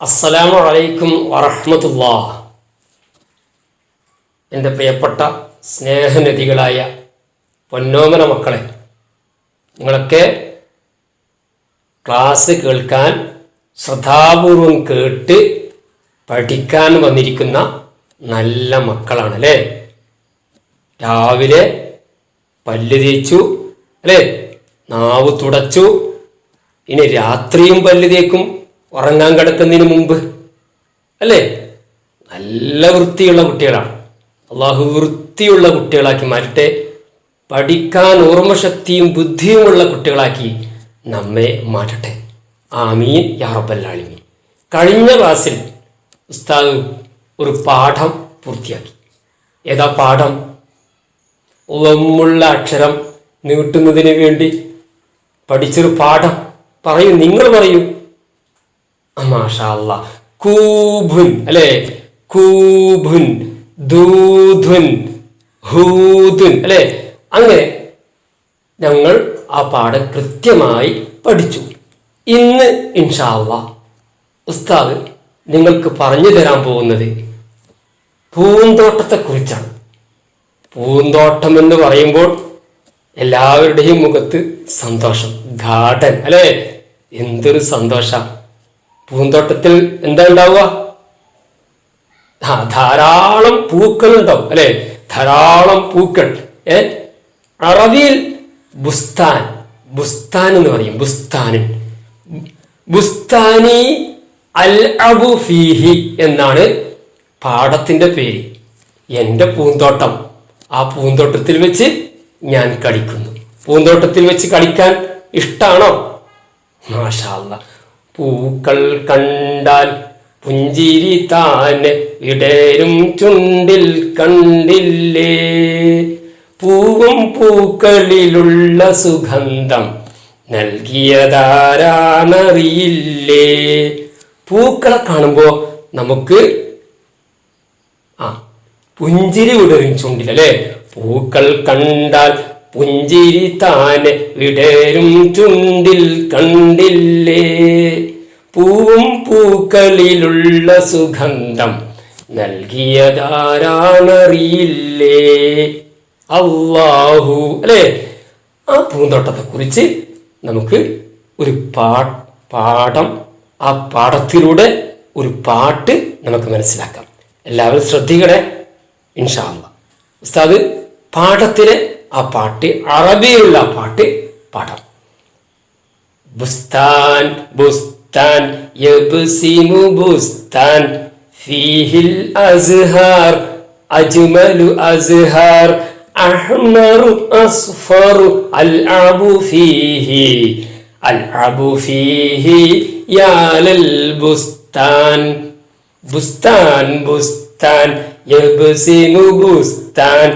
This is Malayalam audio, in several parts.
അസ്സലാമു അലൈക്കും വറഹ്മത്തുള്ളാ എന്റെ പ്രിയപ്പെട്ട സ്നേഹനിധികളായ പൊന്നോമന മക്കളെ നിങ്ങളൊക്കെ ക്ലാസ് കേൾക്കാൻ ശ്രദ്ധാപൂർവം കേട്ട് പഠിക്കാൻ വന്നിരിക്കുന്ന നല്ല മക്കളാണ് അല്ലേ രാവിലെ പല്ല് തേച്ചു അല്ലേ? നാവ് തുടച്ചു ഇനി രാത്രിയും പല്ല് തേക്കും. ഉറങ്ങാൻ കിടക്കുന്നതിന് മുമ്പ് അല്ലേ? നല്ല വൃത്തിയുള്ള കുട്ടികളാണ്. അള്ളാഹു വൃത്തിയുള്ള കുട്ടികളാക്കി മാറ്റട്ടെ. പഠിക്കാൻ ഓർമ്മശക്തിയും ബുദ്ധിയുമുള്ള കുട്ടികളാക്കി നമ്മെ മാറ്റട്ടെ. ആമീൻ യാറബല്ലാളിമീൻ കഴിഞ്ഞ ക്ലാസ്സിൽ ഉസ്താദ് ഒരു പാഠം പൂർത്തിയാക്കി. ഏതാ പാഠം? ഉള്ള അക്ഷരം നീട്ടുന്നതിന് വേണ്ടി പഠിച്ചൊരു പാഠം. പറയൂ നിങ്ങൾ പറയൂ. മാഷാല്ല കൂഭുൻ അല്ലെ? കൂഭുൻ ദൂധുൻ ഹൂദുൻ അല്ലെ? അങ്ങനെ ഞങ്ങൾ ആ പാഠം കൃത്യമായി പഠിച്ചു. ഇന്ന് ഇൻഷാല്ല ഉസ്താദ് നിങ്ങൾക്ക് പറഞ്ഞു തരാൻ പോകുന്നത് പൂന്തോട്ടത്തെക്കുറിച്ചാണ്. പൂന്തോട്ടം എന്ന് പറയുമ്പോൾ എല്ലാവരുടെയും മുഖത്ത് സന്തോഷം ഗാർഡൻ അല്ലേ? എന്തൊരു സന്തോഷ. പൂന്തോട്ടത്തിൽ എന്താ ഉണ്ടാവുക? ആ ധാരാളം പൂക്കൾ ഉണ്ടാവും അല്ലെ? ധാരാളം പൂക്കൾ. ഏ? അറബിയിൽ ബുസ്താൻ ബുസ്താൻ എന്ന് പറയും ബുസ്താനിൻ ബുസ്താനി അൽ അബു ഫീഹി എന്നാണ് പാടത്തിന്റെ പേര്. എന്റെ പൂന്തോട്ടം. ആ പൂന്തോട്ടത്തിൽ വെച്ച് ഞാൻ കളിക്കുന്നു. പൂന്തോട്ടത്തിൽ വെച്ച് കളിക്കാൻ ഇഷ്ടാണോ? മാഷാല്ല പൂക്കൾ കണ്ടാൽ പുഞ്ചിരി താനെ ഇടരും ചുണ്ടിൽ കണ്ടില്ലേ? പൂവും പൂക്കളിലുള്ള സുഗന്ധം നൽകിയതാരാണറിയില്ലേ? പൂക്കളെ കാണുമ്പോൾ നമുക്ക് ആ പുഞ്ചിരി വിടരും ചുണ്ടിൽ അല്ലേ പൂക്കൾ കണ്ടാൽ പുഞ്ചിരി താനെ വിടരും ചുണ്ടിൽ കണ്ടില്ലേ? പൂവും പൂക്കളിലുള്ള സുഗന്ധം നൽകിയതാരാണറിയില്ലേ? അള്ളാഹു അല്ലേ? ആ പൂന്തോട്ടത്തെ കുറിച്ച് നമുക്ക് ഒരു പാ പാഠം ആ പാഠത്തിലൂടെ ഒരു പാട്ട് നമുക്ക് മനസ്സിലാക്കാം. എല്ലാവരും ശ്രദ്ധിക്കണേ ഇൻഷാല്ല ഉസ്താദ് പാഠത്തിലെ ആ പാട്ട് അറബിയിലുള്ള ആ പാട്ട് പാഠം ബുസ്താൻ ബുസ്താൻ യബ്സിമു ബുസ്താൻ ഫീഹിൽ അസ്ഹാർ അജ്മലു അസ്ഹാർ അഹ്മറു അസ്ഫറു അൽഅബു ഫീഹി അൽഅബു ഫീഹി യാലൽ ബുസ്താൻ. ബുസ്താൻ ബുസ്താൻ യബ്സിമു ബുസ്താൻ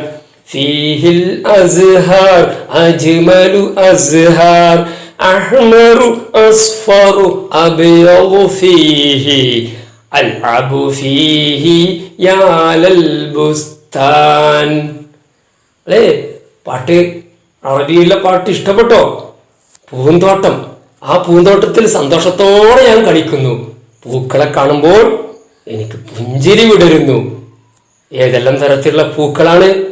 ഫീഹിൽ അസ്ഹാർ അജ്മലു അസ്ഹാർ അഹ്മറു അസ്ഫറു അബിയഗു ഫീഹി അൽഅബു ഫീഹി യാലൽ ബുസ്താൻ. അല്ലേ? പാട്ട് അറബിയിലെ പാട്ട് ഇഷ്ടപ്പെട്ടോ? പൂന്തോട്ടം. ആ പൂന്തോട്ടത്തിൽ സന്തോഷത്തോടെ ഞാൻ കളിക്കുന്നു. പൂക്കളെ കാണുമ്പോൾ എനിക്ക് പുഞ്ചിരി വിടരുന്നു. ഏതെല്ലാം തരത്തിലുള്ള പൂക്കളാണ്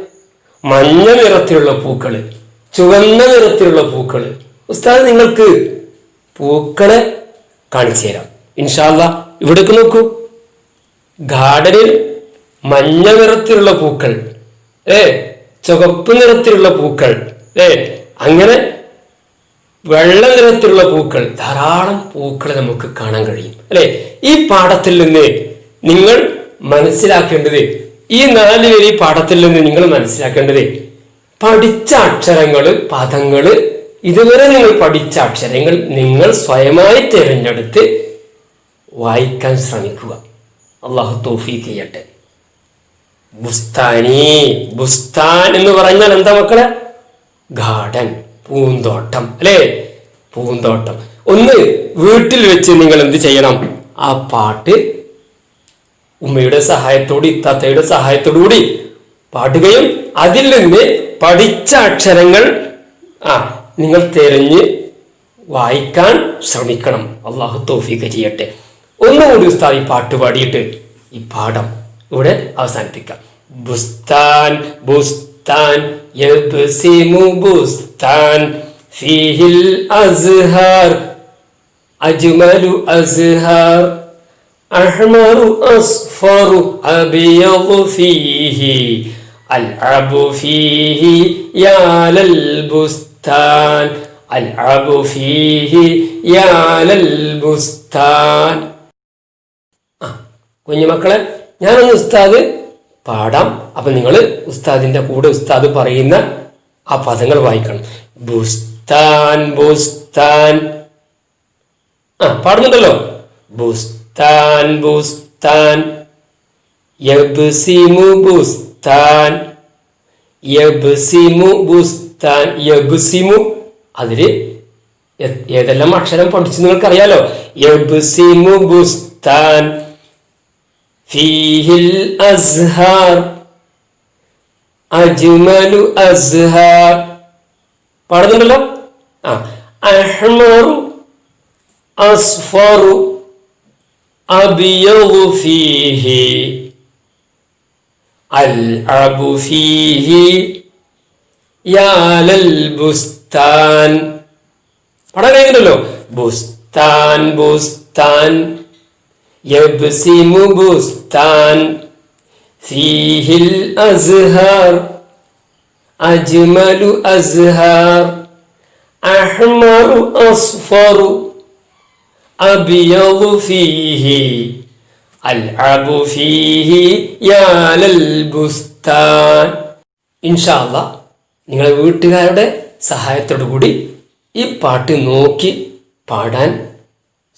മഞ്ഞ നിറത്തിലുള്ള പൂക്കൾ ചുവന്ന നിറത്തിലുള്ള പൂക്കൾ. ഉസ്താദ് നിങ്ങൾക്ക് പൂക്കളെ കാണിച്ചു തരാം. ഇൻഷാല്ല ഇവിടേക്ക് നോക്കൂ. ഗാർഡനിൽ മഞ്ഞ നിറത്തിലുള്ള പൂക്കൾ ഏ ചുവപ്പ് നിറത്തിലുള്ള പൂക്കൾ ഏ അങ്ങനെ വെള്ള നിറത്തിലുള്ള പൂക്കൾ ധാരാളം പൂക്കൾ നമുക്ക് കാണാൻ കഴിയും. അല്ലെ? ഈ പാഠത്തിൽ നിന്ന് നിങ്ങൾ മനസ്സിലാക്കേണ്ടത് ഈ നാല് വരി പാഠത്തിൽ നിന്ന് നിങ്ങൾ മനസ്സിലാക്കേണ്ടത് പഠിച്ച അക്ഷരങ്ങൾ പദങ്ങൾ ഇതുവരെ നിങ്ങൾ പഠിച്ച അക്ഷരങ്ങൾ നിങ്ങൾ സ്വയമായി തിരഞ്ഞെടുത്ത് വായിക്കാൻ ശ്രമിക്കുക. അള്ളാഹു തോഫീക്ക് ചെയ്യട്ടെ. ബുസ്താനി ബുസ്താൻ എന്ന് പറഞ്ഞാൽ എന്താ മക്കളെ? ഗാർഡൻ പൂന്തോട്ടം അല്ലേ? പൂന്തോട്ടം. ഒന്ന് വീട്ടിൽ വെച്ച് നിങ്ങൾ എന്ത് ചെയ്യണം? ആ പാട്ട് ഉമ്മയുടെ സഹായത്തോട് ഇത്താത്തയുടെ സഹായത്തോടുകൂടി പാടുകയും അതിൽ നിന്ന് പഠിച്ച അക്ഷരങ്ങൾ ആ നിങ്ങൾ തിരഞ്ഞ് വായിക്കാൻ ശ്രമിക്കണം. അള്ളാഹു തോഫീക്ക് ചെയ്യട്ടെ ഒന്നുകൂടി ഉസ്താദ് ഈ പാട്ട് പാടിയിട്ട് ഈ പാഠം ഇവിടെ അവസാനിപ്പിക്കാം. ബുസ്താൻ ബുസ്താൻ ബുസ്താൻ ഫീഹിൽ അസ്ഹാർ അജ്മലു അസ്ഹാർ. أحمر أصفر أبيض فيه ألعب فيه يا للبستان ألعب فيه يا للبستان ആ കുഞ്ഞുമക്കളെ ഞാനൊന്ന് ഉസ്താദ് പാടാം അപ്പം നിങ്ങൾ ഉസ്താദിൻ്റെ കൂടെ ഉസ്താദ് പറയുന്ന ആ പദങ്ങൾ വായിക്കണം ബുസ്താൻ ബുസ്താൻ ആ പാടുന്നുണ്ടല്ലോ ബുസ്താൻ ബുസ്താൻ ബുസ്താൻ. യബ്സിമു ബുസ്താൻ. യബ്സിമു ബുസ്താൻ. യബ്സിമു അതിൽ ഏതെല്ലാം അക്ഷരം പഠിച്ചു നിങ്ങൾക്കറിയാലോ? യബ്സിമു ബുസ്താൻ. ഫീഹിൽ അസ്ഹാർ. അജ്മലു അസ്ഹാർ. പാടുന്നുണ്ടല്ലോ? ആ. അഹ്മറു അസ്ഫറു. أبيض فيه ألعب فيه يا للبستان പടം കഴിക്കുന്നുണ്ടല്ലോ ബുസ്താൻ ബുസ്താൻ യബ്സിമു ബുസ്താൻ ഫീഹിൽ അസ്ഹാർ അജ്മലു അസ്ഹാർ അഹ്മറു അസ്ഫറു أبيض فيه ألعب فيه يا للبستان ഇൻഷാല്ല നിങ്ങളെ വീട്ടുകാരുടെ സഹായത്തോടു കൂടി ഈ പാട്ട് നോക്കി പാടാൻ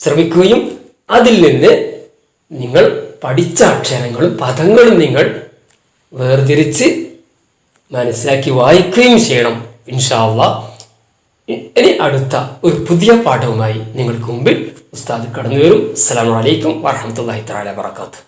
ശ്രമിക്കുകയും അതിൽ നിന്ന് നിങ്ങൾ പഠിച്ച അക്ഷരങ്ങളും പദങ്ങളും നിങ്ങൾ വേർതിരിച്ച് മനസ്സിലാക്കി വായിക്കുകയും ചെയ്യണം ഇൻഷാല്ല ഇനി അടുത്ത ഒരു പുതിയ പാഠവുമായി നിങ്ങൾക്ക് മുമ്പിൽ ഉസ്താദ് കടന്നു വരും അസ്സലാമു അലൈക്കും വറഹമത്തല്ലാഹി തആല വബറകാതുഹു.